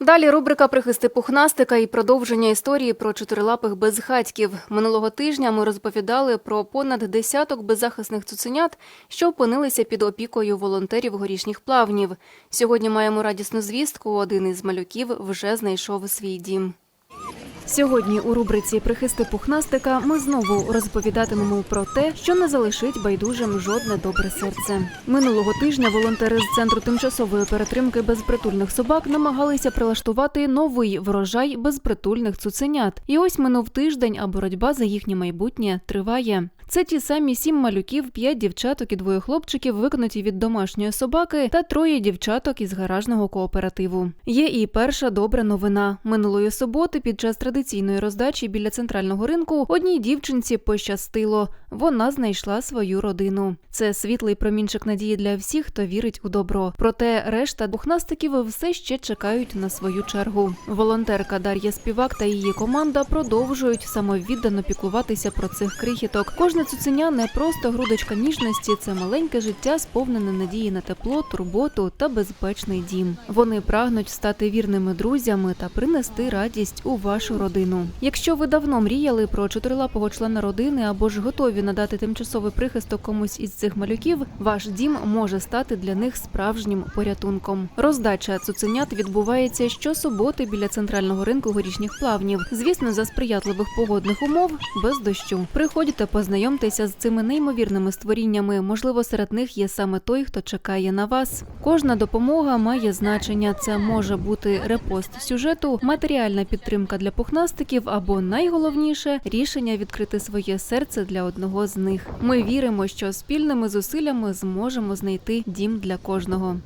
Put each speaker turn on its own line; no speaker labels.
Далі рубрика Прихисти пухнастика і продовження історії про чотирилапих безхатьків. Минулого тижня ми розповідали про понад десяток беззахисних цуценят, що опинилися під опікою волонтерів горішніх плавнів. Сьогодні маємо радісну звістку. Один із малюків вже знайшов свій дім. Сьогодні у рубриці Прихисти пухнастика ми знову розповідатимемо про те, що не залишить байдужим жодне добре серце. Минулого тижня волонтери з центру тимчасової перетримки безпритульних собак намагалися прилаштувати новий врожай безпритульних цуценят. І ось минув тиждень, а боротьба за їхнє майбутнє триває. Це ті самі сім малюків, п'ять дівчаток і двоє хлопчиків, виконуті від домашньої собаки, та троє дівчаток із гаражного кооперативу. Є і перша добра новина. Минулої суботи під час традиційної роздачі біля центрального ринку одній дівчинці пощастило. Вона знайшла свою родину. Це світлий промінчик надії для всіх, хто вірить у добро. Проте решта бухнастиків все ще чекають на свою чергу. Волонтерка Дар'я Співак та її команда продовжують самовіддано піклуватися про цих крихіток. Кожне цуценя не просто грудочка ніжності, це маленьке життя, сповнене надії на тепло, турботу та безпечний дім. Вони прагнуть стати вірними друзями та принести радість у вашу родину. Якщо ви давно мріяли про чотирилапого члена родини або ж готові надати тимчасовий прихисток комусь із цих малюків, ваш дім може стати для них справжнім порятунком. Роздача цуценят відбувається щосуботи біля центрального ринку горішніх плавнів. Звісно, за сприятливих погодних умов без дощу. Приходьте, познайомтеся з цими неймовірними створіннями. Можливо, серед них є саме той, хто чекає на вас. Кожна допомога має значення. Це може бути репост сюжету, матеріальна підтримка для пухнастиків або найголовніше рішення відкрити своє серце для одного з них. Ми віримо, що спільними зусиллями зможемо знайти дім для кожного.